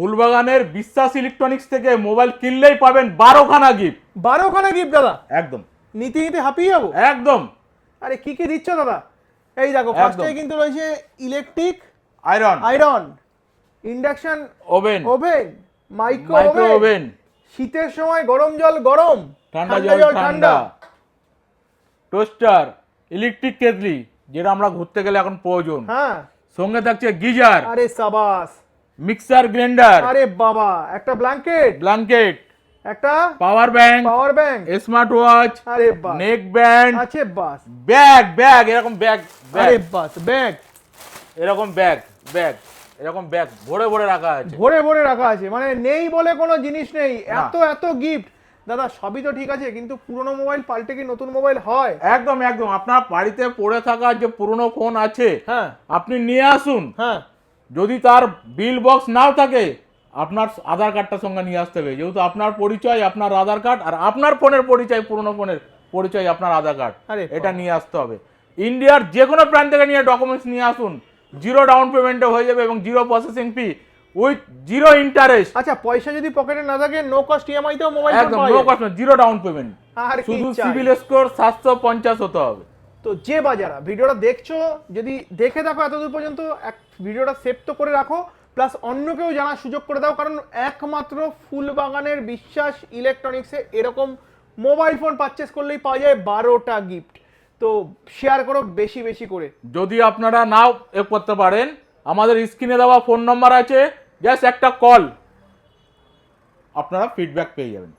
ফুলবাগানের বিশ্বাস ইলেকট্রনিক্স থেকে মোবাইল কিনলেই পাবেন বারোখানা গিফট বারোখানা গিফট দাদা। একদম। নিতে নিতে হাঁপিয়ে যাব? একদম। আরে কি কি দিচ্ছ দাদা? এই দেখো ফার্স্টে কিন্তু রয়েছে electric iron iron induction oven oven micro oven শীতের সময় গরম জল গরম ঠান্ডা জল ঠান্ডা। টোস্টার ইলেকট্রিক কেটলি যেটা আমরা ঘুরতে গেলে এখন প্রয়োজন। হ্যাঁ। সঙ্গে থাকছে গিজার। আরে সাবাস। Mixer grinder. আরে বাবা একটা ব্ল্যাঙ্কেট। ব্ল্যাঙ্কেট। একটা power bank. Power bank. Smart watch. আরে বাস। Neck band. আছে বাস। ব্যাগ ব্যাগ এরকম ব্যাগ আরে বাস ব্যাগ। এরকম ব্যাগ ব্যাগ এরকম ব্যাগ ভরে ভরে রাখা আছে। ভরে ভরে রাখা আছে। মানে নেই বলে কোনো জিনিস নেই। এত এত গিফট দাদা সবই তো ঠিক আছে কিন্তু পুরনো মোবাইল পাল্টে কি নতুন মোবাইল হয়? একদম একদম। আপনার বাড়িতে পড়ে থাকা যে পুরনো ফোন আছে হ্যাঁ। আপনি নিয়ে আসুন। হ্যাঁ। যদি তার বিল বক্স নাও থাকে আপনার আধার কার্ডটা সঙ্গে নিয়ে আসতে হবে। যেহেতু আপনার পরিচয় আপনার আধার কার্ড আর আপনার ফোনের পরিচয় পুরনো ফোনের পরিচয় আপনার আধার কার্ড এটা নিয়ে আসতে হবে। ইন্ডিয়ার যে কোনো প্ল্যান থেকে নিয়ে ডকুমেন্টস নিয়ে আসুন। জিরো ডাউন পেমেন্টে হয়ে যাবে এবং zero processing fee with zero interest আচ্ছা পয়সা যদি পকেটে না থাকে নো কস্ট ইএমআই তেও মোবাইল একদম no cost zero down payment শুধু? সিভিল স্কোর সাতশো পঞ্চাশ হতে হবে। তো যে বাজারা ভিডিওটা দেখছ যদি দেখে থাকো এতদূর পর্যন্ত এক ভিডিওটা সেভ তো করে রাখো প্লাস অন্যকেও জানার সুযোগ করে দাও কারণ একমাত্র ফুলবাগানের বিশ্বাস ইলেকট্রনিক্সে এরকম মোবাইল ফোন পারচেস করলেই পাওয়া যায় বারোটা গিফট তো শেয়ার করো বেশি বেশি করে। যদি আপনারা নাও এ করতে পারেন আমাদের স্ক্রিনে দেওয়া ফোন নম্বর আছে জাস্ট একটা কল আপনারা ফিডব্যাক পেয়ে যাবেন।